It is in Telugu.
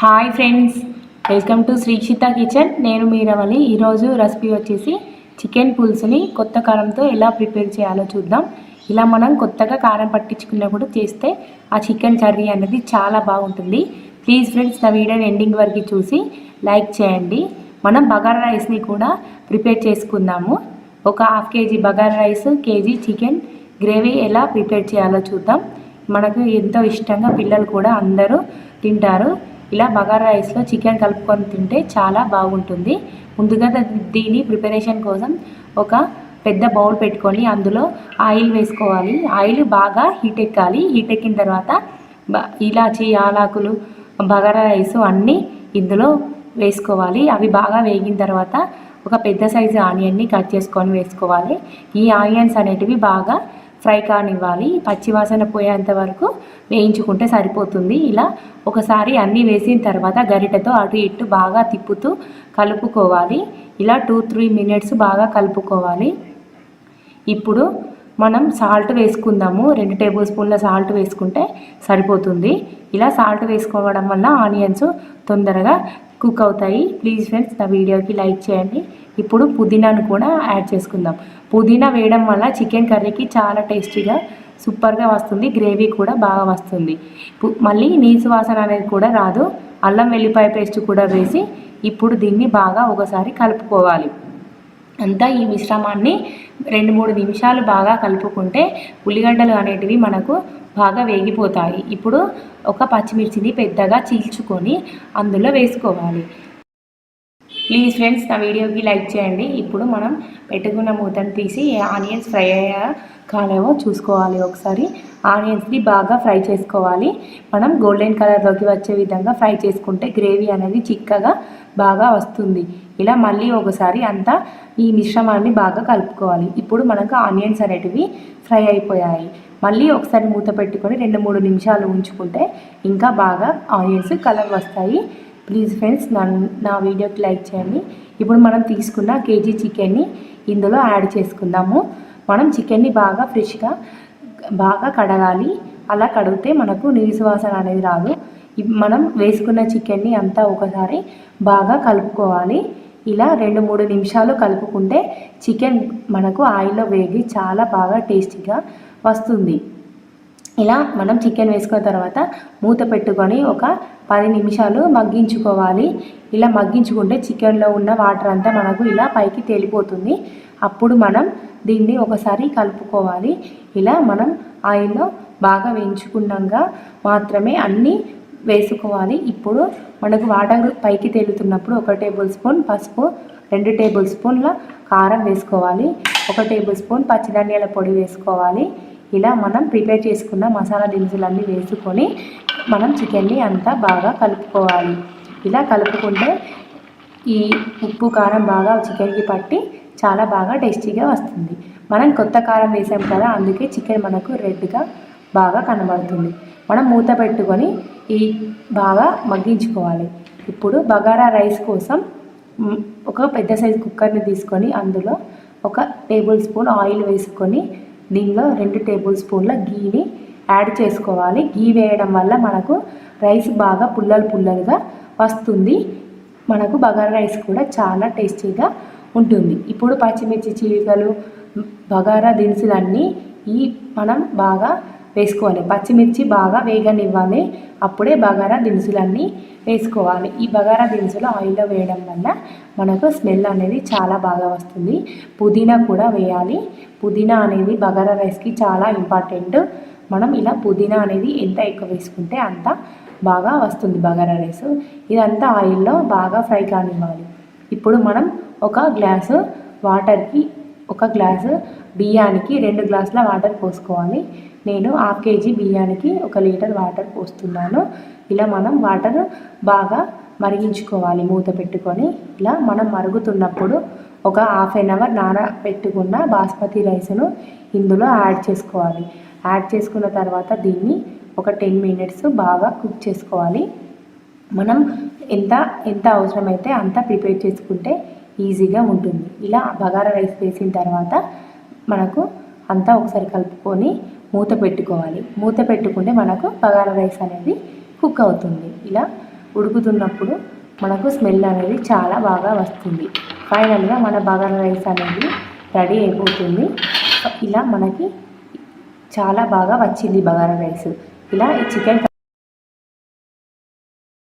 Hi friends welcome to Srikshitha kitchen. నేను మీరవలి ఈరోజు రెసిపీ వచ్చేసి చికెన్ పులుసుని కొత్త కారంతో ఎలా ప్రిపేర్ చేయాలో చూద్దాం. ఇలా మనం కొత్తగా కారం పట్టించుకున్నప్పుడు చేస్తే ఆ చికెన్ కర్రీ అనేది చాలా బాగుంటుంది. ప్లీజ్ ఫ్రెండ్స్ నా వీడియోని ఎండింగ్ వరకు చూసి లైక్ చేయండి. మనం బగారా రైస్ని కూడా ప్రిపేర్ చేసుకుందాము. ఒక half kg bagara rice kg chicken gravy ఎలా ప్రిపేర్ చేయాలో చూద్దాం. మనకు ఎంతో ఇష్టంగా పిల్లలు కూడా అందరూ తింటారు. ఇలా బగారా రైస్లో చికెన్ కలుపుకొని తింటే చాలా బాగుంటుంది. ముందుగా దీని ప్రిపరేషన్ కోసం ఒక పెద్ద బౌల్ పెట్టుకొని అందులో ఆయిల్ వేసుకోవాలి. ఆయిల్ బాగా హీట్ ఎక్కాలి. హీట్ ఎక్కిన తర్వాత ఇలాచి ఆలాకులు బగారా రైస్ అన్నీ ఇందులో వేసుకోవాలి. అవి బాగా వేగిన తర్వాత ఒక పెద్ద సైజు ఆనియన్ని కట్ చేసుకొని వేసుకోవాలి. ఈ ఆనియన్స్ అనేటివి బాగా ఫ్రై కానివ్వాలి పచ్చివాసన పోయేంత వరకు వేయించుకుంటే సరిపోతుంది. ఇలా ఒకసారి అన్నీ వేసిన తర్వాత గరిటెతో అటు ఇటు బాగా తిప్పుతూ కలుపుకోవాలి. ఇలా టూ త్రీ మినిట్స్ బాగా కలుపుకోవాలి. ఇప్పుడు మనం సాల్ట్ వేసుకుందాము. రెండు టేబుల్ స్పూన్ల సాల్ట్ వేసుకుంటే సరిపోతుంది. ఇలా సాల్ట్ వేసుకోవడం వల్ల ఆనియన్స్ తొందరగా కుక్ అవుతాయి. ప్లీజ్ ఫ్రెండ్స్ నా వీడియోకి లైక్ చేయండి. ఇప్పుడు పుదీనాను కూడా యాడ్ చేసుకుందాం. పుదీనా వేయడం వల్ల చికెన్ కర్రీకి చాలా టేస్టీగా సూపర్గా వస్తుంది గ్రేవీ కూడా బాగా వస్తుంది. మళ్ళీ నీసు వాసన అనేది కూడా రాదు. అల్లం వెల్లిపాయ పేస్ట్ కూడా వేసి ఇప్పుడు దీన్ని బాగా ఒకసారి కలుపుకోవాలి. అంతా ఈ మిశ్రమాన్ని రెండు మూడు నిమిషాలు బాగా కలుపుకుంటే ఉల్లిగడ్డలు అనేటివి మనకు బాగా వేగిపోతాయి. ఇప్పుడు ఒక పచ్చిమిర్చిని పెద్దగా చీల్చుకొని అందులో వేసుకోవాలి. ప్లీజ్ ఫ్రెండ్స్ నా వీడియోకి లైక్ చేయండి. ఇప్పుడు మనం పెట్టుకున్న మూతను తీసి ఆనియన్స్ ఫ్రై అయ్యా కాలేమో చూసుకోవాలి ఒకసారి. ఆనియన్స్ని బాగా ఫ్రై చేసుకోవాలి. మనం గోల్డెన్ కలర్లోకి వచ్చే విధంగా ఫ్రై చేసుకుంటే గ్రేవీ అనేది చిక్కగా బాగా వస్తుంది. ఇలా మళ్ళీ ఒకసారి అంతా ఈ మిశ్రమాన్ని బాగా కలుపుకోవాలి. ఇప్పుడు మనకు ఆనియన్స్ అనేటివి ఫ్రై అయిపోయాయి. మళ్ళీ ఒకసారి మూత పెట్టుకొని రెండు మూడు నిమిషాలు ఉంచుకుంటే ఇంకా బాగా ఆనియన్స్ కలర్ వస్తాయి. ప్లీజ్ ఫ్రెండ్స్ నా నా వీడియోకి లైక్ చేయండి. ఇప్పుడు మనం తీసుకున్న కేజీ చికెన్ని ఇందులో యాడ్ చేసుకుందాము. మనం చికెన్ని బాగా ఫ్రెష్గా బాగా కడగాలి. అలా కడిగితే మనకు నీసు వాసన అనేది రాదు. మనం వేసుకున్న చికెన్ని అంతా ఒకసారి బాగా కలుపుకోవాలి. ఇలా రెండు మూడు నిమిషాలు కలుపుకుంటే చికెన్ మనకు ఆయిల్లో వేగి చాలా బాగా టేస్టీగా వస్తుంది. ఇలా మనం చికెన్ వేసుకున్న తర్వాత మూత పెట్టుకొని ఒక పది నిమిషాలు మగ్గించుకోవాలి. ఇలా మగ్గించుకుంటే చికెన్లో ఉన్న వాటర్ అంతా మనకు ఇలా పైకి తేలిపోతుంది. అప్పుడు మనం దీన్ని ఒకసారి కలుపుకోవాలి. ఇలా మనం ఆయిల్లో బాగా వేయించుకున్నాక మాత్రమే అన్నీ వేసుకోవాలి. ఇప్పుడు మనకు వాటర్ పైకి తేలుతున్నప్పుడు ఒక టేబుల్ స్పూన్ పసుపు రెండు టేబుల్ స్పూన్ల కారం వేసుకోవాలి. ఒక టేబుల్ స్పూన్ పచ్చిధనియాల పొడి వేసుకోవాలి. ఇలా మనం ప్రిపేర్ చేసుకున్న మసాలా దినుసులన్నీ వేసుకొని మనం చికెన్ని అంతా బాగా కలుపుకోవాలి. ఇలా కలుపుకుంటే ఈ ఉప్పు కారం బాగా చికెన్కి పట్టి చాలా బాగా టేస్టీగా వస్తుంది. మనం కొత్త కారం వేసాం కదా అందుకే చికెన్ మనకు రెడ్గా బాగా కనబడుతుంది. మనం మూత పెట్టుకొని ఈ బాగా మగ్గించుకోవాలి. ఇప్పుడు బగారా రైస్ కోసం ఒక పెద్ద సైజు కుక్కర్ని తీసుకొని అందులో ఒక టేబుల్ స్పూన్ ఆయిల్ వేసుకొని దీనిలో రెండు టేబుల్ స్పూన్ల గీని యాడ్ చేసుకోవాలి. గీ వేయడం వల్ల మనకు రైస్ బాగా పుల్లలు పుల్లలుగా వస్తుంది. మనకు బగారా రైస్ కూడా చాలా టేస్టీగా ఉంటుంది. ఇప్పుడు పచ్చిమిర్చి చీలికలు బగారా దినుసులన్నీ ఈ మనం బాగా వేసుకోవాలి. పచ్చిమిర్చి బాగా వేగనివ్వాలి. అప్పుడే బగారా దినుసులన్నీ వేసుకోవాలి. ఈ బగారా దినుసులు ఆయిల్లో వేయడం వల్ల మనకు స్మెల్ అనేది చాలా బాగా వస్తుంది. పుదీనా కూడా వేయాలి. పుదీనా అనేది బగారా రైస్కి చాలా ఇంపార్టెంట్. మనం ఇలా పుదీనా అనేది ఎంత ఎక్కువ వేసుకుంటే అంత బాగా వస్తుంది బగారా రైస్. ఇదంతా ఆయిల్లో బాగా ఫ్రై కానివ్వాలి. ఇప్పుడు మనం ఒక గ్లాసు వాటర్కి ఒక గ్లాసు బియ్యానికి రెండు గ్లాసుల వాటర్ పోసుకోవాలి. నేను హాఫ్ కేజీ బియ్యానికి ఒక లీటర్ వాటర్ పోస్తున్నాను. ఇలా మనం వాటర్ బాగా మరిగించుకోవాలి మూత పెట్టుకొని. ఇలా మనం మరుగుతున్నప్పుడు ఒక హాఫ్ అన్ అవర్ నాన పెట్టుకున్న బాస్మతి రైస్ను ఇందులో యాడ్ చేసుకోవాలి. యాడ్ చేసుకున్న తర్వాత దీన్ని ఒక టెన్ మినిట్స్ బాగా కుక్ చేసుకోవాలి. మనం ఎంత ఎంత అవసరమైతే అంత ప్రిపేర్ చేసుకుంటే ఈజీగా ఉంటుంది. ఇలా బగారా రైస్ వేసిన తర్వాత మనకు అంతా ఒకసారి కలుపుకొని మూత పెట్టుకోవాలి. మూత పెట్టుకుంటే మనకు బగారా రైస్ అనేది కుక్ అవుతుంది. ఇలా ఉడుకుతున్నప్పుడు మనకు స్మెల్ అనేది చాలా బాగా వస్తుంది. ఫైనల్గా మన బగారా రైస్ అనేది రెడీ అయిపోతుంది. ఇలా మనకి చాలా బాగా వచ్చింది బగారా రైస్. ఇలా ఈ చికెన్